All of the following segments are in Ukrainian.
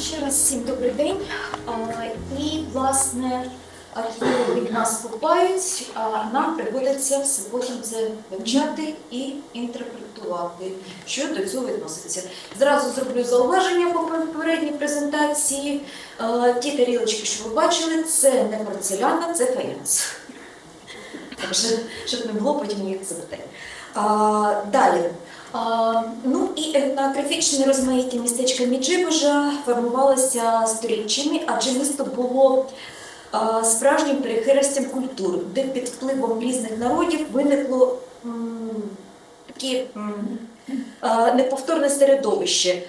Ще раз всім добрий день. І, власне, археологи від нас купають, а нам приходиться сьогодні це вивчати і інтерпретувати, що до цього відноситься. Зразу зроблю зауваження по попередній презентації. Ті тарілочки, що ви бачили, це не порцеляна, це фаянс. Так що, щоб не було потім ніяких запитань. Далі. Ну і етнографічне розмаїття містечка Міджибожа формувалося сторіччями, адже місто було справжнім перехрестям культур, де під впливом різних народів виникло таке неповторне середовище.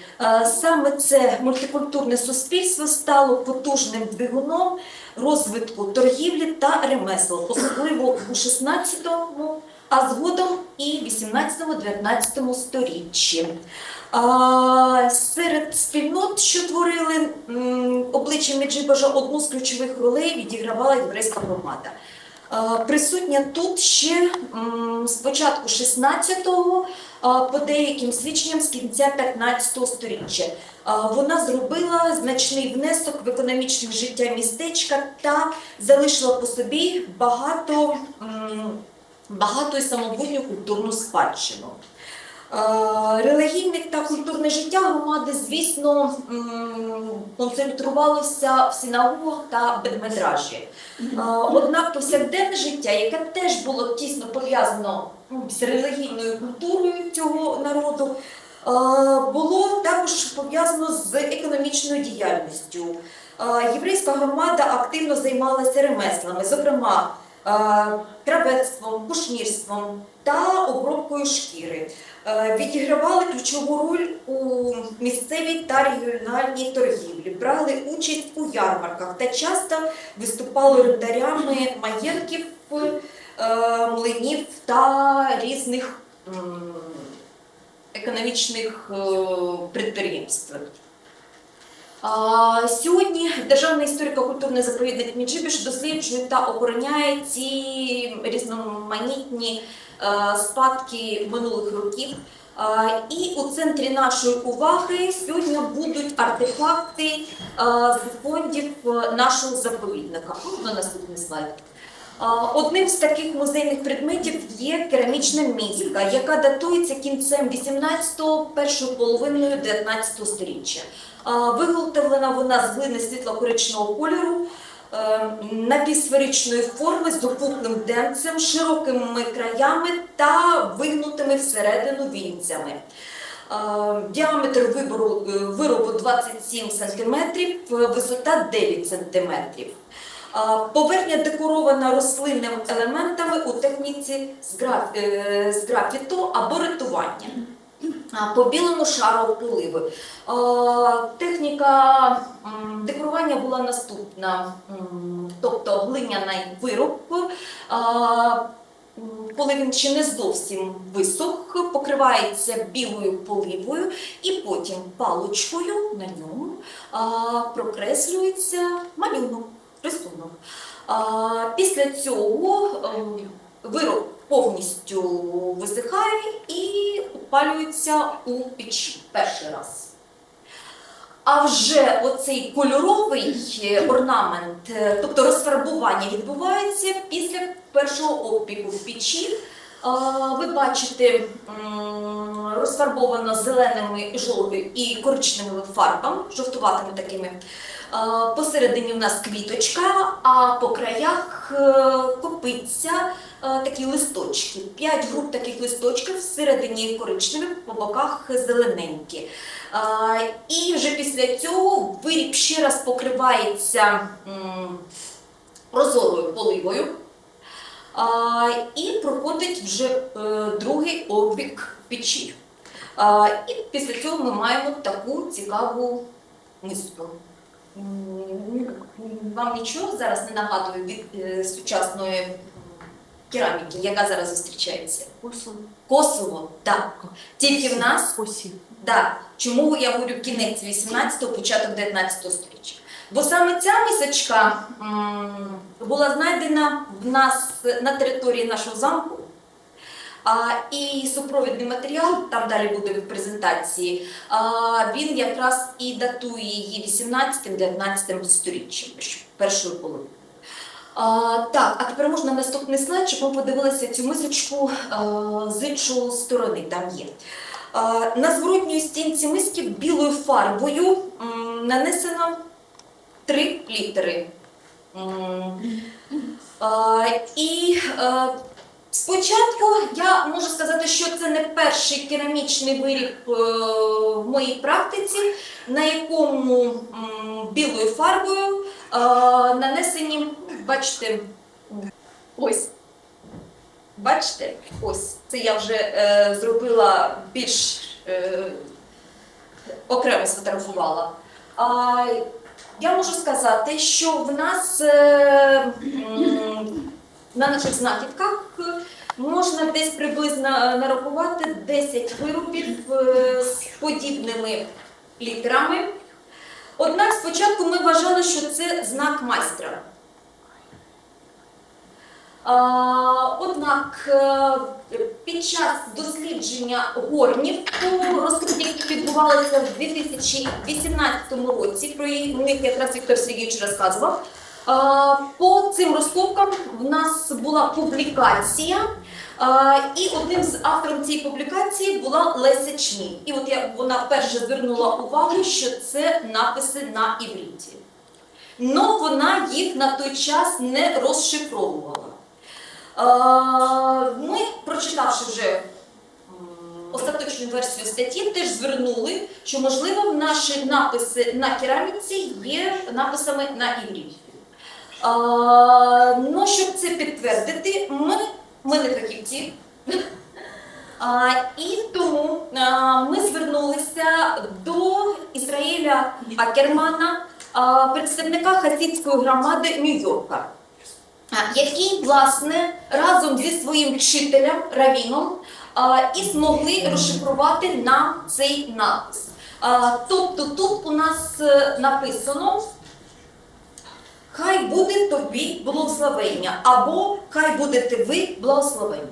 Саме це мультикультурне суспільство стало потужним двигуном розвитку торгівлі та ремесел, особливо у 16-му а згодом і 18-19 сторіччі. Серед спільнот, що творили обличчя Меджибожа, одну з ключових ролей відігравала єврейська громада. Присутня тут ще з початку 16-го, а, по деяким свідченням з кінця 15-го сторіччя. Вона зробила значний внесок в економічне життя містечка та залишила по собі багато. Багато і самобутню культурну спадщину. Е, Релігійне та культурне життя громади, звісно, концентрувалося в синагогах та бедмедражі. Е, Однак повсякденне життя, яке теж було тісно пов'язано ну, з релігійною культурою цього народу, е, було також пов'язано з економічною діяльністю. Єврейська громада активно займалася ремеслами, зокрема кравецтвом, кушнірством та обробкою шкіри. Е, Відігравали ключову роль у місцевій та регіональній торгівлі, брали участь у ярмарках та часто виступали орендарями маєтків, е, млинів та різних економічних е, підприємств. Сьогодні Державний історико-культурний заповідник Міджибіш досліджує та охороняє ці різноманітні е, спадки минулих років. І у центрі нашої уваги сьогодні будуть артефакти е, з фондів е, нашого заповідника. На наступний слайд. Одним з таких музейних предметів є керамічна мізка, яка датується кінцем 18-го, першою половиною 19 століття. А, Виготовлена вона з глини світло-коричневого кольору, е, напівсферичної форми з допуклим денцем, широкими краями та вигнутими всередину вінцями. Діаметр е, виробу 27 см, висота 9 см. Поверхня декорована рослинними елементами у техніці з е, графіту або ритування. А, По білому шару поливи. Техніка декорування була наступна, тобто глиняний вироб, коли він ще не зовсім висох, покривається білою поливою і потім паличкою на ньому прокреслюється малюнок, рисунок. Після цього ем, вироб повністю висихає і опалюється у печі перший раз. А вже оцей кольоровий е, орнамент, е, тобто розфарбування, відбувається після першого опіку в печі. Ви бачите розфарбовано зеленими, жовтими і коричневими фарбами, жовтуватими такими. Посередині в нас квіточка, а по краях е, копиться е, такі листочки. П'ять груп таких листочків, всередині коричневі, по боках зелененькі. І вже після цього виріб ще раз покривається прозорою поливою. І проходить вже е, другий обік печі. І після цього ми маємо таку цікаву миску. Вам нічого зараз не нагадує від е, сучасної кераміки, яка зараз зустрічається? Косово, Косово, так. Тільки в нас Осі. Да. Чому я говорю кінець 18-го, початок 19 століття? Бо саме ця мисочка м, була знайдена в нас на території нашого замку А, і супровідний матеріал, там далі буде в презентації, а, він якраз і датує її 18-19 сторіччям, першою половиною. А, так, а тепер можна наступний слайд, щоб ми подивилися цю мисочку а, з іншої сторони. Там є. А, на зворотній стінці миски білою фарбою м, нанесено три літери. М, а, і е, спочатку я можу сказати, що це не перший керамічний виріб е, в моїй практиці, на якому білою фарбою е, нанесені, бачите, ось. Бачите, ось це я вже е, зробила більш окремо сфотографувала. Я можу сказати, що в нас на наших знахідках е, можна десь приблизно нарахувати 10 виробів е, з подібними літерами. Однак спочатку ми вважали, що це знак майстра. Однак е, під час дослідження горнів, то розкрутки, відбувалися в 2018 році, про них якраз Віктор Сергійович розказував. По цим розкопкам в нас була публікація, і одним з авторів цієї публікації була Леся Чміль. І от вона перше звернула увагу, що це написи на івріті. Но вона їх на той час не розшифровувала. Ми, прочитавши вже остаточну версію статті, теж звернули, що можливо наші написи на кераміці є написами на івріті. Е, Ну, щоб це підтвердити, ми, ми не фахівці. А, і тому а, ми звернулися до Ізраїля Акермана, а, представника хасідської громади Нью-Йорка, який, власне, разом зі своїм вчителем Равіном а, і змогли розшифрувати нам цей напис. А, Тобто тут у нас е, написано Хай буде тобі благословення, або хай будете ви благословені.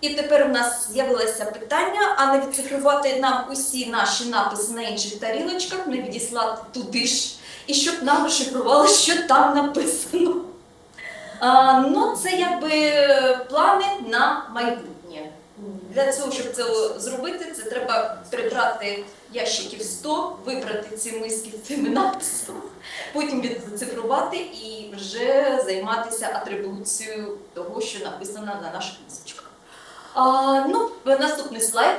І тепер у нас з'явилося питання, а не відцифрувати нам усі наші написи на інших тарілочках, не відіслати туди ж, і щоб нам розшифрували, що там написано. А, ну, це якби плани на майбутнє. Для цього, щоб це зробити, це треба прибрати ящиків 100, вибрати ці миски з цими написами, потім відцифрувати і вже займатися атрибуцією того, що написано на наших мисочках. А, ну, наступний слайд.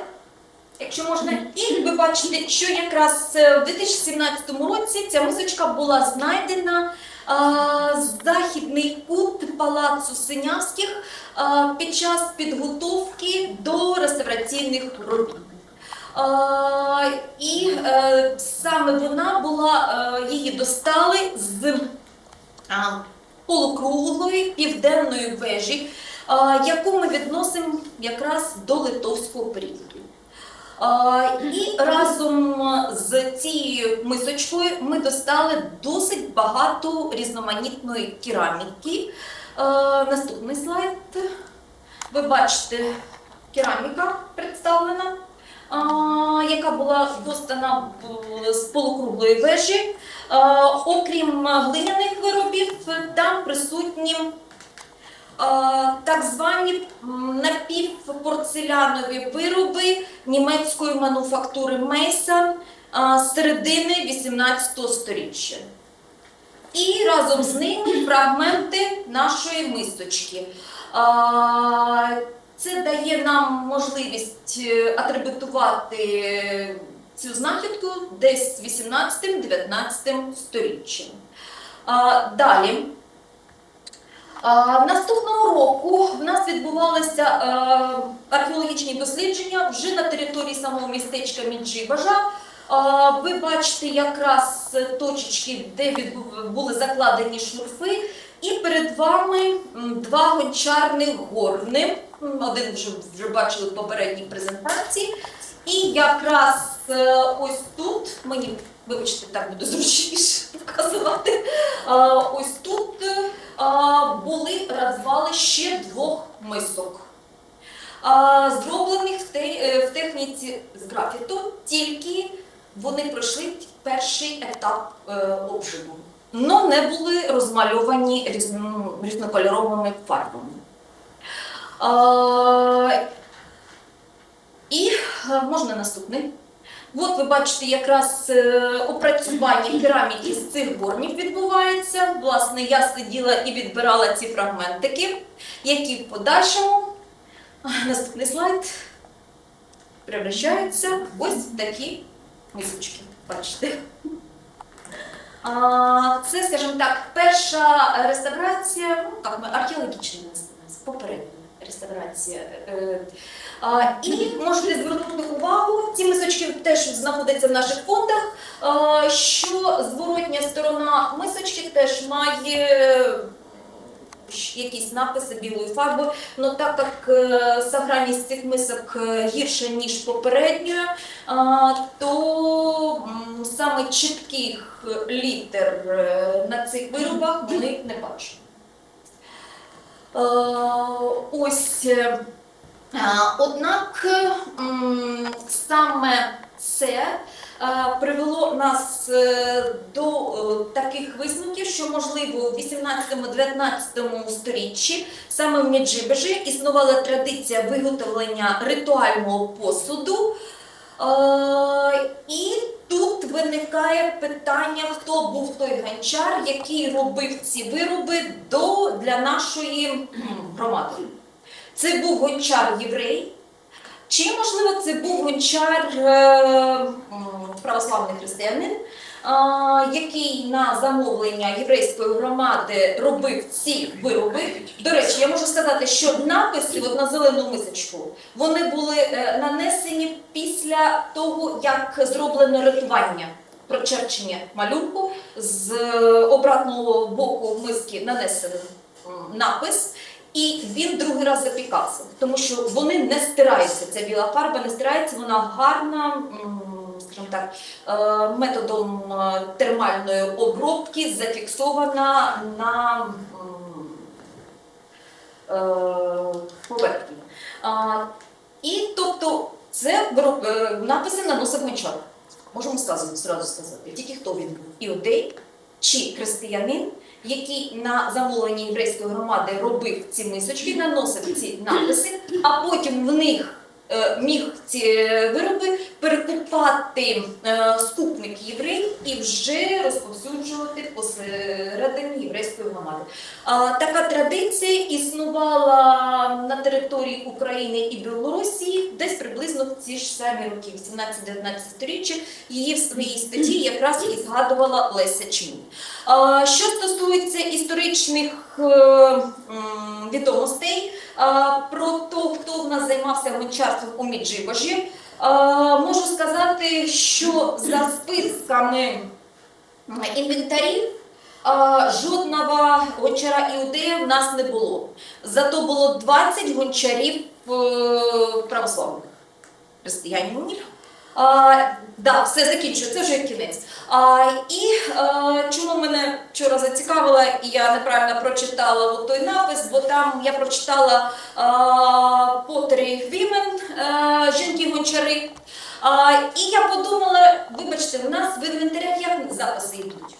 Якщо можна, і ви бачите, що якраз е, в 2017 році ця мисочка була знайдена західний кут палацу Синявських під час підготовки до реставраційних робіт. І е, саме вона була, е, її достали з полукруглої південної вежі, яку ми відносимо якраз до литовського періоду. І разом з цією мисочкою ми достали досить багато різноманітної кераміки. Наступний слайд. Ви бачите, кераміка представлена, яка була достана з полукруглої вежі. Окрім глиняних виробів, там присутні так звані напівпорцелянові вироби німецької мануфактури Мейсон середини 18 століття. І разом з ними фрагменти нашої мисочки. Це дає нам можливість е, атрибутувати цю знахідку десь 18-19 сторіччям. А, Далі. А, Наступного року в нас відбувалися е, археологічні дослідження вже на території самого містечка Мінджибажа. Ви бачите якраз точечки, де були закладені шурфи, і перед вами два гончарних горни. Один вже, вже бачили в попередній презентації. І якраз е, ось тут, мені, вибачте, так буде зручніше показувати, ось тут е, були розвали ще двох мисок. зроблених е, в техніці з графіту, тільки вони пройшли перший етап е, обжигу. Но не були розмальовані різнокольоровими фарбами. І е, можна наступний. От ви бачите, якраз е, опрацювання кераміки з цих горнів відбувається. Власне, я сиділа і відбирала ці фрагментики, які в подальшому наступний слайд превращаються ось в такі мисочки. Бачите? Це, скажімо так, перша реставрація, ну ми археологічна попередня реставрація. Е, І можете звернути увагу, ці мисочки теж знаходяться в наших фондах, що зворотня сторона мисочки теж має якісь написи білою фарбою. Ну так як е, сохранність цих мисок е, гірша, ніж попередньої, а, то саме чітких літер е, на цих виробах ми не бачимо. Е, Ось. Однак саме це е, привело нас е, до е, таких висновків, що можливо в 18-19 сторіччі саме в Меджибежі існувала традиція виготовлення ритуального посуду. І тут виникає питання, хто був той гончар, який робив ці вироби до, для нашої громади. Це був гончар єврей, чи, можливо, це був гончар е, православний християнин, який на замовлення єврейської громади робив ці вироби. До речі, я можу сказати, що написи от на зелену мисочку вони були е, нанесені після того, як зроблено рятування. Прочерчення малюнку з е, обратного боку миски нанесений напис, і він другий раз запікався, тому що вони не стираються. Ця біла фарба не стирається, вона гарна, скажімо так, е, методом е, термальної обробки зафіксована на е, поверхні. І тобто це написи наносив гончар. Можемо зразу сказати, тільки хто він був іудей чи християнин, який на замовлення єврейської громади робив ці мисочки, наносив ці написи, а потім в них е, міг ці е, вироби перекупати е, скупник єврей і вже розповсюджувати посередині єврейської громади. Така традиція існувала на території України і Білорусі десь приблизно в ці ж самі роки, 18-19 сторіччя. Її в своїй статті якраз і згадувала Леся Чмінь. А, Що стосується історичних е, відомостей про те, хто в нас займався гончарством у Міджибожі, можу сказати, що за списками інвентарів жодного гончара іудея в нас не було. Зато було 20 гончарів е, православних християнів. А, да, все закінчую, це вже кінець. А, і а, чому мене вчора зацікавила, і я неправильно прочитала от той напис, бо там я прочитала Потері Вімен, а, жінки-гончари. А, і я подумала, вибачте, в нас в інвентарях як записи йдуть?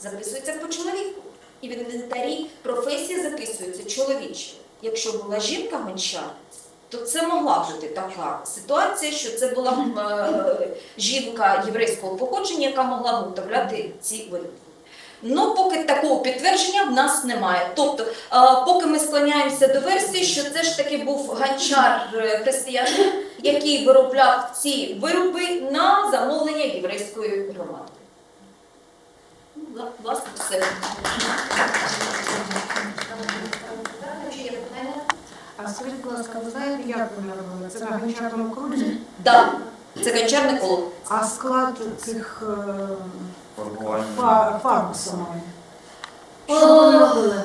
Записується по чоловіку. І в інвентарі професія записується чоловіча. Якщо була жінка гончар, то це могла бути така ситуація, що це була е, жінка єврейського походження, яка могла виготовляти ці вироби. Ну, поки такого підтвердження в нас немає. Тобто, е, поки ми склоняємося до версії, що це ж таки був гончар е, християнин, який виробляв ці вироби на замовлення єврейської громади. Ну, Власне, все. А скажіть, будь ласка, ви знаєте, як вони робили? Це на гончарному крузі? Так, це гончарне коло. А склад цих е, фа- фарб самої? Що вони робили?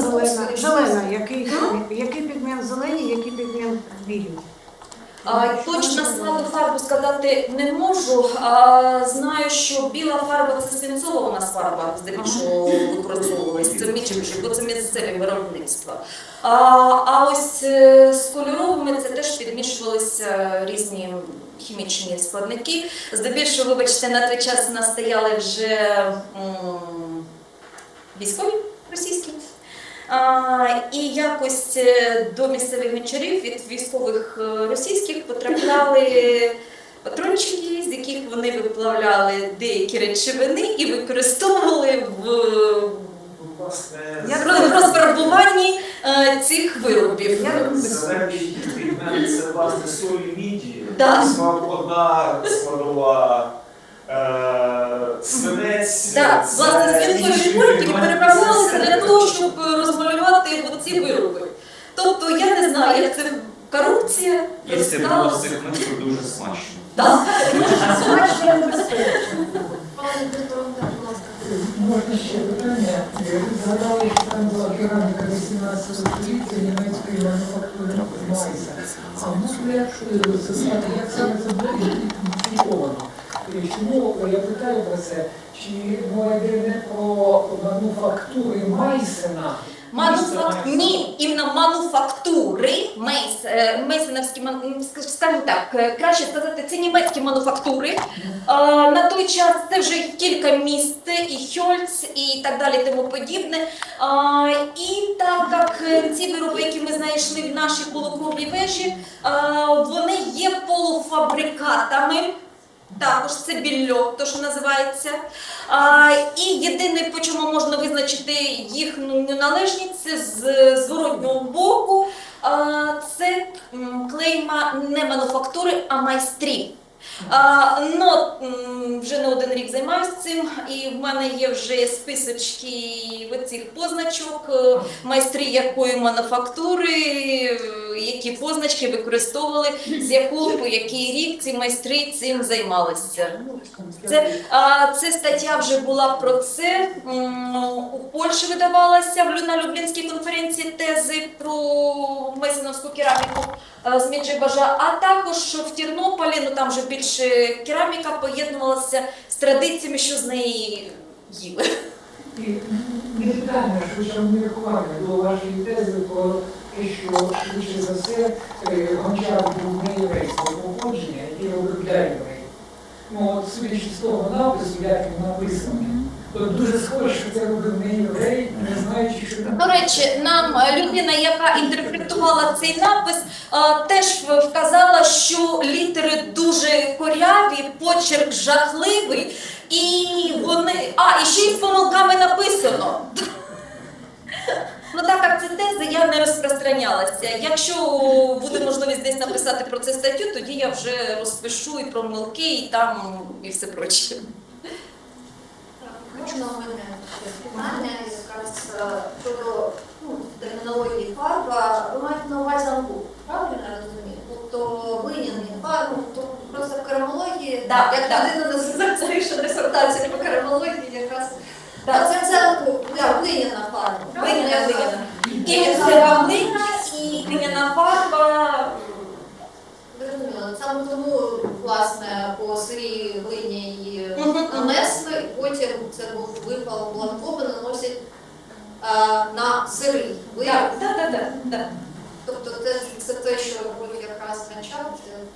Зелена, зелена, який, який пігмент зелений, який пігмент білий? Точно складу фарбу сказати не можу. Знаю, що біла фарба це свинцова фарба, здебільшого використовувалась. Це мічемші, бо це місцеві виробництва. А, ось е, з кольоровими це теж підмішувалися різні хімічні складники. Здебільшого, вибачте, на той час у нас стояли вже м, військові російські. І якось е, до місцевих гончарів від військових е, російських потрапляли патрончики, з яких вони виплавляли деякі речовини і використовували в розфарбуванні е, цих виробів. Це власне солі міді. Одна складова свинець. Так, власне, свинцові інший польки переправлялися для того, щоб розмалювати ці вироби. Тобто я не знаю, як це корупція. Розстала. було з цих мисок дуже смачно. Так. Смачно небезпечно. Пане Дмитро, будь ласка. Можна ще питання. Ви Згадали, що там була кераміка 18 століття німецької мануфактури Майса. А можна як це знати, як це ідентифіковано? І Чому я питаю про це? Чи мова йде не про мануфактури Майсена? Мануфак... Ні, іменно мануфактури, мейс, е, мейсоновські, ман- ск- скажімо так, е, краще сказати, це німецькі мануфактури. А, на той час це вже кілька міст, і Хьольц, і так далі, тому подібне. А, і так як е, ці вироби, які ми знайшли в нашій полукровній вежі, вони є полуфабрикатами. Також це більльо, то що називається. А, і єдине, по чому можна визначити їхню належність, це з зворотнього боку. А, це клейма не мануфактури, а майстрів. А, вже не один рік займаюся цим, і в мене є вже списочки цих позначок, е, майстри якої мануфактури, які позначки використовували, з якого по який рік ці майстри цим займалися. Це, а, це стаття вже була про це. У Польщі видавалася на Люблінській конференції тези про месиновську кераміку е, з Міджибажа, а також в Тернополі, ну там вже більше кераміка поєднувалася з традиціями, що з неї їли. І не питання, швидше міркування до вашої тези про те, що швидше за все е, гончар був не єврейського походження, який робив для євреїв. Ну, от судячи з того напису, як він написаний, то дуже схоже, що це робив не єврей, не знаючи, що. До речі, нам е, людина, яка інтерпретувала цей напис, е, теж вказала, що літери дуже коряві, почерк жахливий, і вони. А, і ще й з помилками написано. Ну так як це теза, я не розпространялася. Якщо буде можливість десь написати про це статтю, тоді я вже розпишу і про помилки, і там і все проче. Можна у мене питання якраз е, щодо ну, термінології фарба. Ви маєте на увазі амбу, правильно я розумію? Тобто глиняний фарб, тобто просто в керамології, Так, як людина напише дисертацію по керамології, якраз Так. А це, це да, глиняна фарба. Глиняна, глиняна. І глина, і глиняна фарба. Зрозуміло. Саме тому, власне, по сирій глині її нанесли, і потім це був випал бланкови наносять е, на сирий так, так, так. Тобто це, це те, що робив якраз Гончар,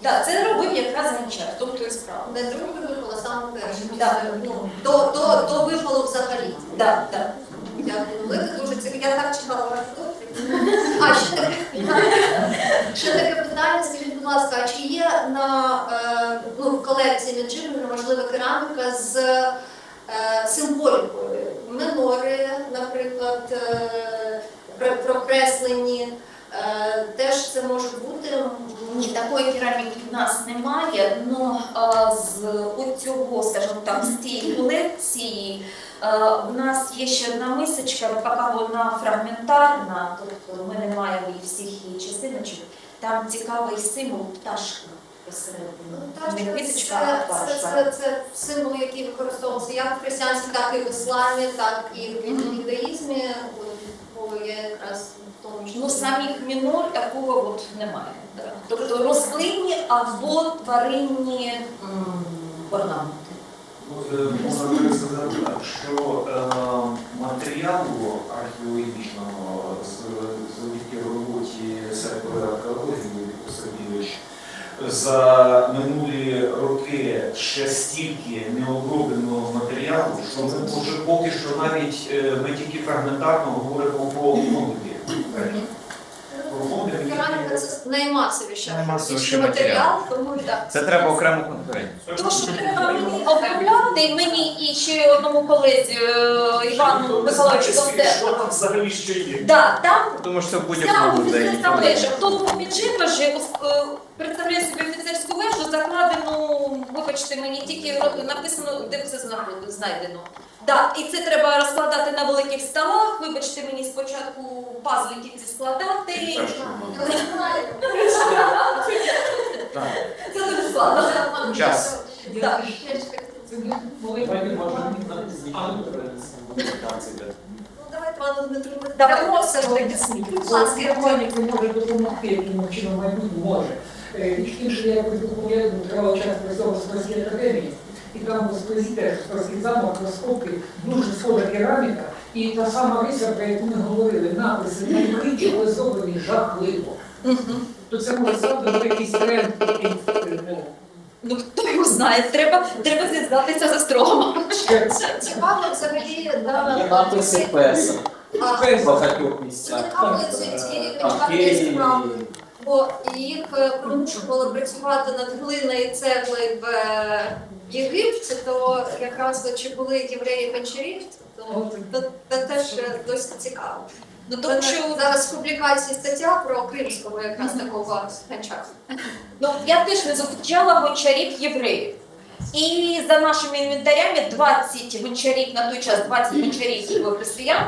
Так, це робив якраз гончар, тобто і справа. не другий випал, а саме перший. Так. Ну, до випалу взагалі. Так, так. Дякую. Ви дуже цікаві. Я так доктор. А, ще таке питання. Ще таке питання. Скажіть, будь ласка, а чи є на е, ну, в колекції Мінджибі, можливо, кераміка з е, символікою? Минори, наприклад, е, про- прокреслені. Е, теж це може бути. Ні, такої кераміки в нас немає, але з оцього, скажімо так, з цієї колекції е, в нас є ще одна мисочка, поки вона фрагментарна, тобто ми не маємо її всіх її частиночок. Там цікавий символ пташка. Ну, так, це, це, це, це символ, який використовувався як в християнстві, так і в ісламі, так і в іудаїзмі. От, Бо є якраз в тому, що Ну, самих мінор такого от немає. да. Тобто рослинні або тваринні м, орнаменти. Ну, е, Можна так сказати так, що е, матеріалу археологічного завдяки роботі сектора археології Віктор Сергійович за минулі роки ще стільки необробленого матеріалу, що ми може поки що навіть е, ми тільки фрагментарно говоримо про фонди. Фонди ми це Наймасовіший матеріал, тому так. Це треба окрему конференцію. Тому що треба мені обробляти, і мені і ще одному колезі е, Івану Миколаївичу Що там взагалі ще є? Да, там Тому що в будь-якому музеї. офіцерська вежа, хто був підживажі, е, представляє собі офіцерську вежу, закладену, вибачте, мені тільки написано, де це знайдено. Да, і це треба розкладати на великих столах. Вибачте мені спочатку пазлики ці складати. Це дуже складно. Час. Так. Ну, давайте, пане Дмитро, ми Давай. все ж таки. Будь ласка, я Пані може допомогти, яким чином майбутнє може. Е, Річ тим, що я якось допомогаю, тривала час працював в Спорській академії, і там теж Спорський замок, розкопки, дуже схожа кераміка, і та сама риса, про яку ми говорили, написи найближче, але зроблені жахливо. То це може стати якийсь тренд, який ну, Ну хто його знає, треба, треба зв'язатися за строгом. ще. Цікаво взагалі, да, Є написи песа а, в багатьох місцях. Цікавиться ці міжнародні справи, Києві. Бо їх е, примушували працювати над глиною і цегли в е, Єгипті, то якраз чи були євреї печерів, то це теж е, досить цікаво. Ну Тому тому що зараз в публікації стаття про кримського якраз такого гончара. Ну, я теж не зустрічала гончарів євреїв. І за нашими інвентарями 20 гончарів на той час, 20 гончарів християн,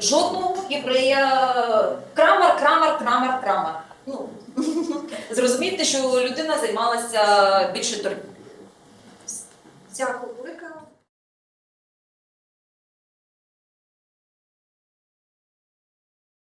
жодного єврея крамар, крамар, крамар, крамар. Ну, зрозумієте, що людина займалася більше торгівлею. Дякую.